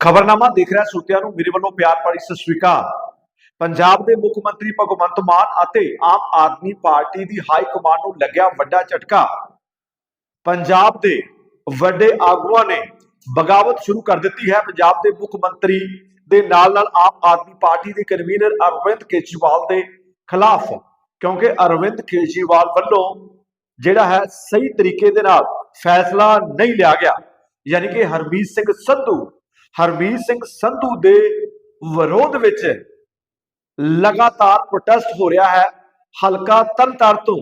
ਖਬਰਨਾਮਾ ਦੇਖ ਰਿਹਾ ਸਰੋਤਿਆਂ ਨੂੰ, ਮੇਰੇ ਵੱਲੋਂ ਪਿਆਰ ਭਰੀ ਸਤਿ ਸ਼੍ਰੀ ਅਕਾਲ। ਪੰਜਾਬ ਦੇ ਮੁੱਖ ਮੰਤਰੀ ਭਗਵੰਤ ਮਾਨ ਅਤੇ ਆਮ ਆਦਮੀ ਪਾਰਟੀ ਦੀ ਹਾਈ ਕਮਾਂਡ ਨੂੰ ਲੱਗਿਆ ਵੱਡਾ ਝਟਕਾ। ਪੰਜਾਬ ਦੇ ਵੱਡੇ ਆਗੂਆਂ ਨੇ ਬਗਾਵਤ ਸ਼ੁਰੂ ਕਰ ਦਿੱਤੀ ਹੈ। ਪੰਜਾਬ ਦੇ ਮੁੱਖ ਮੰਤਰੀ ਦੇ ਨਾਲ ਨਾਲ ਆਮ ਆਦਮੀ ਪਾਰਟੀ ਦੇ ਕਨਵੀਨਰ ਅਰਵਿੰਦ ਕੇਜਰੀਵਾਲ ਦੇ ਖਿਲਾਫ, ਕਿਉਂਕਿ ਅਰਵਿੰਦ ਕੇਜਰੀਵਾਲ ਵੱਲੋਂ ਜਿਹੜਾ ਹੈ ਸਹੀ ਤਰੀਕੇ ਦੇ ਨਾਲ ਫੈਸਲਾ ਨਹੀਂ ਲਿਆ ਗਿਆ। ਯਾਨੀ ਕਿ ਹਰਮੀਤ ਸਿੰਘ ਸੰਧੂ ਹਰਮੀਤ ਸਿੰਘ ਸੰਧੂ ਦੇ ਵਿਰੋਧ ਵਿੱਚ ਲਗਾਤਾਰ ਪ੍ਰੋਟੈਸਟ ਹੋ ਰਿਹਾ ਹੈ, ਹਲਕਾ ਤਰਨਤਾਰ ਤੋਂ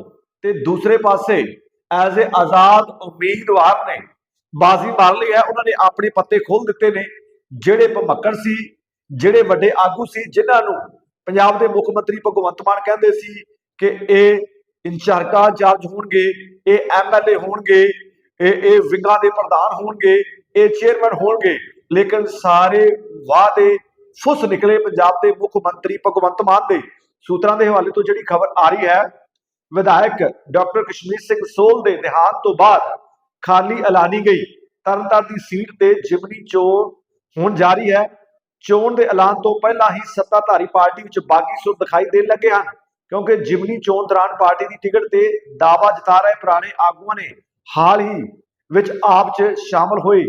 ਤੇ ਦੂਸਰੇ ਪਾਸੇ ਐਜ਼ ਅ ਆਜ਼ਾਦ ਉਮੀਦਵਾਰ ਨੇ ਬਾਜ਼ੀ ਮਾਰ ਲਈ ਹੈ, ਉਹਨਾਂ ਨੇ ਆਪਣੇ ਪੱਤੇ ਖੋਲ ਦਿੱਤੇ ਨੇ, ਜਿਹੜੇ ਭਮੱਕੜ ਸੀ, ਜਿਹੜੇ ਵੱਡੇ ਆਗੂ ਸੀ, ਜਿਨ੍ਹਾਂ ਨੂੰ ਪੰਜਾਬ ਦੇ ਮੁੱਖ ਮੰਤਰੀ ਭਗਵੰਤ ਮਾਨ ਕਹਿੰਦੇ ਸੀ ਕਿ ਇਹ ਇੰਚਾਰਜਾ ਚਾਰਜ ਹੋਣਗੇ, ਇਹ ਐਮਐਲਏ ਹੋਣਗੇ, ਇਹ ਇਹ ਵਿੰਗਾਂ ਦੇ ਪ੍ਰਧਾਨ ਹੋਣਗੇ, ਇਹ ਚੇਅਰਮੈਨ ਹੋਣਗੇ ਲੇਕਿਨ ਸਾਰੇ ਵਾਅਦੇ ਫੁੱਸ ਨਿਕਲੇ ਪੰਜਾਬ ਦੇ ਮੁੱਖ ਮੰਤਰੀ ਭਗਵੰਤ ਮਾਨ ਦੇ। ਸੂਤਰਾਂ ਦੇ ਹਵਾਲੇ ਤੋਂ ਜਿਹੜੀ ਖਬਰ ਆ ਰਹੀ ਹੈ, ਵਿਧਾਇਕ ਡਾਕਟਰ ਕਸ਼ਮੀਰ ਸਿੰਘ ਸੋਲ ਦੇ ਦੇਹਾਂਤ ਤੋਂ ਬਾਅਦ ਖਾਲੀ ਐਲਾਨੀ ਗਈ। ਤਰਨਤਾਰਨ ਦੀ ਸੀਟ ਤੇ ਜਿਮਨੀ ਚੋਣ ਹੋਣ ਜਾਰੀ ਹੈ। ਚੋਣ ਦੇ ਐਲਾਨ ਤੋਂ ਪਹਿਲਾਂ ਹੀ ਸੱਤਾਧਾਰੀ ਪਾਰਟੀ ਵਿੱਚ ਬਾਗੀ ਸੁਰ ਦਿਖਾਈ ਦੇਣ ਲੱਗੇ ਹਨ, ਕਿਉਂਕਿ ਜਿਮਨੀ ਚੋਣ ਦੌਰਾਨ ਪਾਰਟੀ ਦੀ ਟਿਕਟ ਤੇ ਦਾਵਾ ਜਤਾ ਰਹੇ ਪੁਰਾਣੇ ਆਗੂਆਂ ਨੇ ਹਾਲ ਹੀ ਵਿੱਚ ਆਪ 'ਚ ਸ਼ਾਮਲ ਹੋਏ।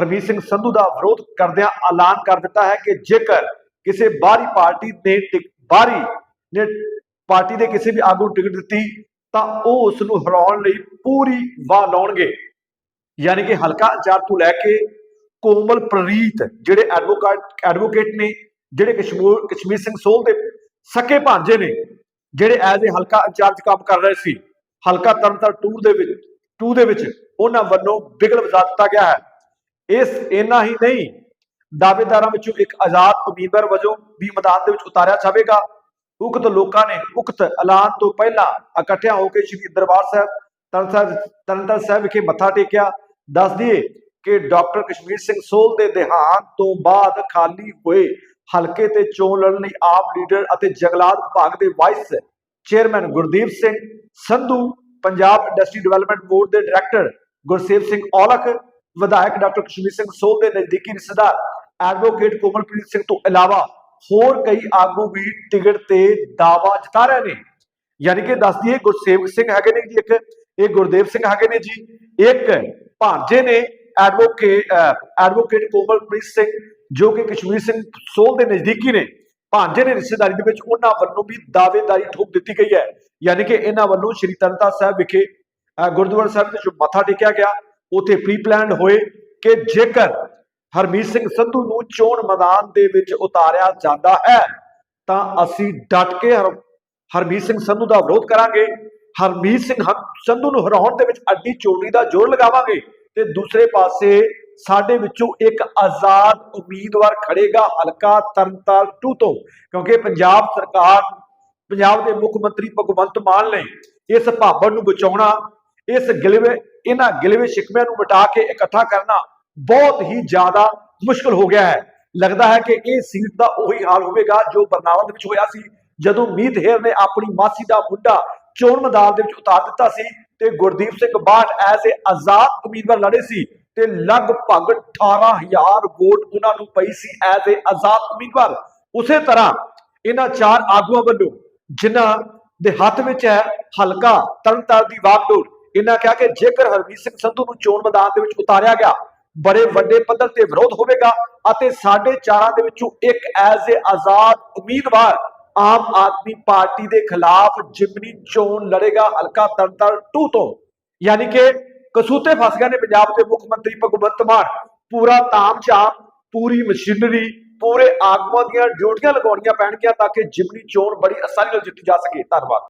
ਹਰਮੀਤ ਸਿੰਘ ਸੰਧੂ ਦਾ ਵਿਰੋਧ ਕਰਦਿਆਂ ਐਲਾਨ ਕਰ ਦਿੱਤਾ ਹੈ ਕਿ ਜੇਕਰ ਕਿਸੇ ਬਾਹਰੀ ਪਾਰਟੀ ਨੇ ਟਿਕ- ਬਾਹਰੀ ਨੇ ਪਾਰਟੀ ਦੇ ਕਿਸੇ ਵੀ ਆਗੂ ਟਿਕਟ ਦਿੱਤੀ, ਤਾਂ ਉਹ ਉਸ ਨੂੰ ਹਰਾਉਣ ਲਈ ਪੂਰੀ ਵਾਹ ਲਾਉਣਗੇ। ਯਾਨੀ ਕਿ ਹਲਕਾ ਇੰਚਾਰਜ ਤੋਂ ਲੈ ਕੇ ਕੋਮਲ ਪ੍ਰੀਤ ਜਿਹੜੇ ਐਡਵੋਕੇਟ ਐਡਵੋਕੇਟ ਨੇ, ਜਿਹੜੇ ਕਸ਼ਮੀਰ ਕਸ਼ਮੀਰ ਸਿੰਘ ਸੋਲ ਦੇ ਸਕੇ ਭਾਂਜੇ ਨੇ, ਜਿਹੜੇ ਐਜ਼ ਏ ਹਲਕਾ ਇੰਚਾਰਜ ਕੰਮ ਕਰ ਰਹੇ ਸੀ। ਹਲਕਾ ਤਰਨਤਾਰ ਟੂਰ ਦੇ ਵਿੱਚ ਟੂ ਦੇ ਵਿੱਚ ਉਹਨਾਂ ਵੱਲੋਂ ਬਿਗਲ ਵਜਾ ਦਿੱਤਾ ਗਿਆ ਹੈ। ਇਸ ਇੰਨਾ ਹੀ ਨਹੀਂ, ਦਾਅਵੇਦਾਰਾਂ ਵਿੱਚੋਂ ਇੱਕ ਆਜ਼ਾਦ ਉਮੀਦਵਾਰ ਵਜੋਂ ਵੀ ਮੈਦਾਨ ਦੇ ਵਿੱਚ ਉਤਾਰਿਆ ਜਾਵੇਗਾ। ਉਕਤ ਲੋਕਾਂ ਨੇ ਉਕਤ ਐਲਾਨ ਤੋਂ ਪਹਿਲਾਂ ਇਕੱਠਿਆਂ ਹੋ ਕੇ ਸ਼੍ਰੀ ਦਰਬਾਰ ਸਾਹਿਬ ਤਰਨਤਾਰਨ ਸਾਹਿਬ ਵਿਖੇ ਮੱਥਾ ਟੇਕਿਆ। ਦੱਸ ਦਈਏ ਕਿ ਡਾਕਟਰ ਕਸ਼ਮੀਰ ਸਿੰਘ ਸੋਲ ਦੇ ਦੇਹਾਂਤ ਤੋਂ ਬਾਅਦ ਖਾਲੀ ਹੋਏ ਹਲਕੇ ਤੇ ਚੋਣ ਲੜਨ ਲਈ ਆਪ ਲੀਡਰ ਅਤੇ ਜੰਗਲਾਤ ਵਿਭਾਗ ਦੇ vice chairman Gurdeep Singh Sandhu, Punjab industry development board ਦੇ ਡਾਇਰੈਕਟਰ ਗੁਰਸੇਵ ਸਿੰਘ ਔਲਖ ਵਿਧਾਇਕ ਡਾਕਟਰ ਕਸ਼ਮੀਰ ਸਿੰਘ ਸੋਲ ਦੇ ਨਜ਼ਦੀਕੀ ਰਿਸ਼ਤੇਦਾਰ ਐਡਵੋਕੇਟ ਕੋਮਲਪ੍ਰੀਤ ਸਿੰਘ ਤੋਂ ਇਲਾਵਾ ਹੋਰ ਕਈ ਆਗੂ ਵੀ ਟਿਕਟ ਤੇ ਦਾਵਾ ਜਤਾ ਰਹੇ ਨੇ। ਯਾਨੀ ਕਿ ਦੱਸ ਦਈਏ, ਗੁਰਸੇਵਕ ਸਿੰਘ ਹੈਗੇ ਨੇ ਜੀ ਇੱਕ, ਇਹ ਗੁਰਦੇਵ ਸਿੰਘ ਹੈਗੇ ਨੇ ਜੀ। ਇੱਕ ਭਾਂਜੇ ਨੇ ਐਡਵੋਕੇਟ ਐਡਵੋਕੇਟ ਕੋਮਲਪ੍ਰੀਤ ਸਿੰਘ, ਜੋ ਕਿ ਕਸ਼ਮੀਰ ਸਿੰਘ ਸੋਲ ਦੇ ਨਜ਼ਦੀਕੀ ਨੇ। ਭਾਂਜੇ ਨੇ ਰਿਸ਼ਤੇਦਾਰੀ ਦੇ ਵਿੱਚ ਉਹਨਾਂ ਵੱਲੋਂ ਵੀ ਦਾਅਵੇਦਾਰੀ ਠੋਕ ਦਿੱਤੀ ਗਈ ਹੈ। ਯਾਨੀ ਕਿ ਇਹਨਾਂ ਵੱਲੋਂ ਸ਼੍ਰੀ ਤਰਨਤਾਰਨ ਸਾਹਿਬ ਵਿਖੇ, ਅਹ, ਗੁਰਦੁਆਰਾ ਸਾਹਿਬ ਦੇ ਜੋ ਮੱਥਾ ਟੇਕਿਆ ਗਿਆ। ਉਥੇ ਪ੍ਰੀ ਪਲਾਨਡ ਹੋਏ ਕਿ ਜੇਕਰ ਹਰਮੀਤ ਸਿੰਘ ਸੰਧੂ ਨੂੰ ਚੋਣ ਮੈਦਾਨ ਦੇ ਵਿੱਚ ਉਤਾਰਿਆ ਜਾਂਦਾ ਹੈ, ਤਾਂ ਅਸੀਂ ਡਟ ਕੇ ਹਰਮੀਤ ਸਿੰਘ ਸੰਧੂ ਦਾ ਵਿਰੋਧ ਕਰਾਂਗੇ। ਹਰਮੀਤ ਸਿੰਘ ਸੰਧੂ ਨੂੰ ਹਰਾਉਣ ਦੇ ਵਿੱਚ ਅੱਡੀ ਚੋਟੀ ਦਾ ਜ਼ੋਰ ਲਗਾਵਾਂਗੇ ਤੇ ਦੂਸਰੇ ਪਾਸੇ ਸਾਡੇ ਵਿੱਚੋਂ ਇੱਕ ਆਜ਼ਾਦ ਉਮੀਦਵਾਰ ਖੜੇਗਾ ਹਲਕਾ ਤਰਨਤਾਰਨ ਟੂ ਤੋਂ, ਕਿਉਂਕਿ ਪੰਜਾਬ ਸਰਕਾਰ, ਪੰਜਾਬ ਦੇ ਮੁੱਖ ਮੰਤਰੀ ਭਗਵੰਤ ਮਾਨ ਨੇ ਇਸ ਭਾਵਨ ਨੂੰ ਬਚਾਉਣਾ, ਇਸ ਗਿਲਵੇ ਇਹਨਾਂ ਗਿਲਵੇ ਸ਼ਿਕਵਿਆਂ ਨੂੰ ਮਿਟਾ ਕੇ ਇਕੱਠਾ ਕਰਨਾ ਬਹੁਤ ਹੀ ਜ਼ਿਆਦਾ ਮੁਸ਼ਕਲ ਹੋ ਗਿਆ ਹੈ। ਲੱਗਦਾ ਹੈ ਕਿ ਇਹ ਸੀਟ ਦਾ ਉਹੀ ਹਾਲ ਹੋਵੇਗਾ ਜੋ ਬਰਨਾਲਾ ਦੇ ਵਿੱਚ ਹੋਇਆ ਸੀ, ਜਦੋਂ ਮੀਤ ਹੇਰ ਨੇ ਆਪਣੀ ਮਾਸੀ ਦਾ ਮੁੰਡਾ ਚੋਣ ਮੈਦਾਨ ਦੇ ਵਿੱਚ ਉਤਾਰ ਦਿੱਤਾ ਸੀ ਤੇ Gurdeep Singh but as a ਆਜ਼ਾਦ ਉਮੀਦਵਾਰ ਲੜੇ ਸੀ ਤੇ ਲਗਭਗ 18000 ਵੋਟ ਉਹਨਾਂ ਨੂੰ ਪਈ ਸੀ ਐਜ਼ ਏ ਆਜ਼ਾਦ ਉਮੀਦਵਾਰ। ਉਸੇ ਤਰ੍ਹਾਂ ਇਹਨਾਂ ਚਾਰ ਆਗੂਆਂ ਵੱਲੋਂ ਜਿਨ੍ਹਾਂ ਦੇ ਹੱਥ ਵਿੱਚ ਹੈ ਹਲਕਾ ਤਰਨਤਾਰਨ ਦੀ ਵਾਗਡੋਰ ਇਹਨਾਂ ਕਿਹਾ ਕਿ ਜੇਕਰ ਹਰਮੀਤ ਸਿੰਘ ਸੰਧੂ ਨੂੰ ਚੋਣ ਮੈਦਾਨ ਦੇ ਵਿੱਚ ਉਤਾਰਿਆ ਗਿਆ, ਬੜੇ ਵੱਡੇ ਪੱਧਰ ਤੇ ਵਿਰੋਧ ਹੋਵੇਗਾ ਅਤੇ ਸਾਡੇ ਚਾਰਾਂ ਦੇ ਵਿੱਚੋਂ ਇੱਕ ਐਜ਼ ਏ ਆਜ਼ਾਦ ਉਮੀਦਵਾਰ ਆਮ ਆਦਮੀ ਪਾਰਟੀ ਦੇ ਖਿਲਾਫ ਜਿਮਨੀ ਚੋਣ ਲੜੇਗਾ ਹਲਕਾ ਤਰਨਤਾਰਨ 2 ਤੋਂ। ਯਾਨੀ ਕਿ ਕਸੂਤੇ ਫਸ ਗਏ ਨੇ ਪੰਜਾਬ ਦੇ ਮੁੱਖ ਮੰਤਰੀ ਭਗਵੰਤ ਮਾਨ। ਪੂਰਾ ਤਾਮ ਝਾਮ ਪੂਰੀ ਮਸ਼ੀਨਰੀ, ਪੂਰੇ ਆਗੂਆਂ ਦੀਆਂ ਡਿਊਟੀਆਂ ਲਗਾਉਣੀਆਂ ਪੈਣਗੀਆਂ ਤਾਂ ਕਿ ਜਿਮਨੀ ਚੋਣ ਬੜੀ ਆਸਾਨੀ ਨਾਲ ਜਿੱਤੀ ਜਾ ਸਕੇ। ਧੰਨਵਾਦ।